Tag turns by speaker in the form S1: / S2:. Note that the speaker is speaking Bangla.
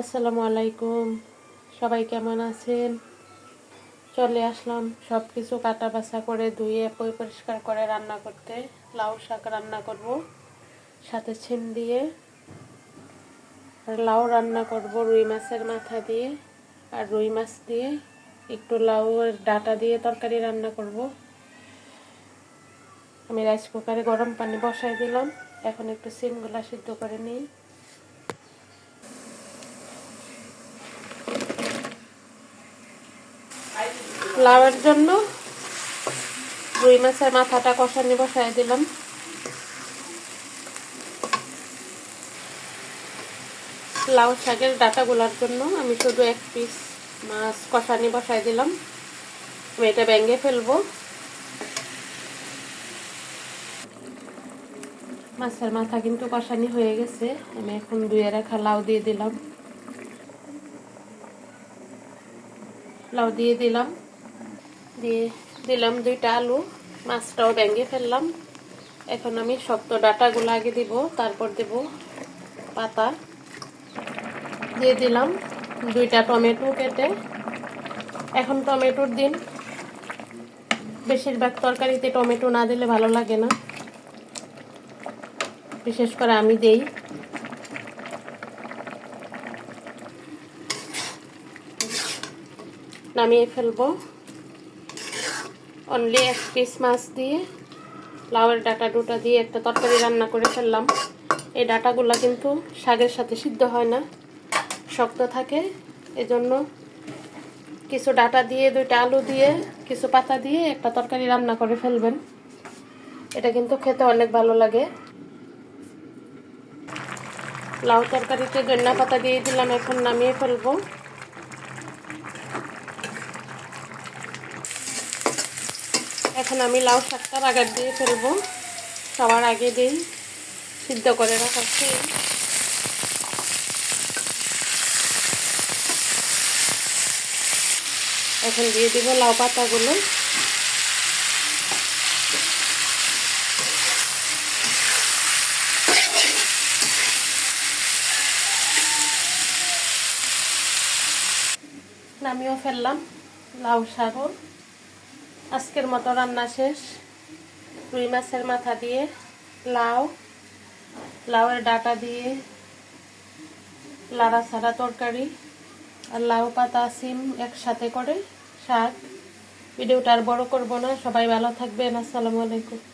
S1: আসসালামু আলাইকুম। সবাই কেমন আছেন? চলে আসলাম সব কিছু কাটা বাছা করে ধুয়ে পরিষ্কার করে রান্না করতে। লাউ শাক রান্না করব, সাথে ছিম দিয়ে। আর লাউ রান্না করব রুই মাছের মাথা দিয়ে আর রুই মাছ দিয়ে। একটু লাউ ডাটা দিয়ে তরকারি রান্না করব। আমি রাইস কুকারে গরম পানি বসাই দিলাম। এখন একটু সিমগুলা সিদ্ধ করে নিই। লাউয়ের জন্য রুই মাছের মাথাটা কষানি বসাই দিলাম। লাউ শাকের ডাটাগুলোর জন্য আমি শুধু এক পিস মাছ কষানি বসাই দিলাম। আমি এটা ব্যাঙ্গে ফেলব। মাছের মাথা কিন্তু কষানি হয়ে গেছে। আমি এখন ধুয়ে রাখা লাউ দিয়ে দিলাম। লাউ দিয়ে দিলাম। দিয়ে দিলাম দুইটা আলু, মাছটাও ব্যাঙ্গে ফেললাম। এখন আমি শক্ত ডাটাগুলো আগে দিব, তারপর দেব পাতা। দিয়ে দিলাম দুইটা টমেটো কেটে। এখন টমেটোর দিন। বেশিরভাগ তরকারিতে টমেটো না দিলে ভালো লাগে না। বিশেষ করে আমি দেই। নামিয়ে ফেলব। অনলি এক পিস মাছ দিয়ে, লাউয়ের ডাটা ডুটা দিয়ে একটা তরকারি রান্না করে ফেললাম। এই ডাটাগুলো কিন্তু শাকের সাথে সিদ্ধ হয় না, শক্ত থাকে। এজন্য কিছু ডাটা দিয়ে, দুইটা আলু দিয়ে, কিছু পাতা দিয়ে একটা তরকারি রান্না করে ফেলবেন। এটা কিন্তু খেতে অনেক ভালো লাগে। লাউ তরকারিতে ধন্যা পাতা দিয়ে দিলাম, এখন নামিয়ে ফেলব। এখন আমি লাউ শাকটা বাগার দিয়ে ফেলব। সবার আগে দিই, সিদ্ধ করে রাখাচ্ছি এখন দিয়ে দিব লাউ পাতাগুলো। নামিও ফেললাম লাউ শাকও। আজকের মতো রান্না শেষ। রুই মাছের মাথা দিয়ে, লাউ, লাউয়ের ডাটা দিয়ে লাড়া ছাড়া তরকারি আর লাউ, পাতা, সিম একসাথে করে শাক। ভিডিওটা আর বড় করব না। সবাই ভালো থাকবেন। আসসালামু আলাইকুম।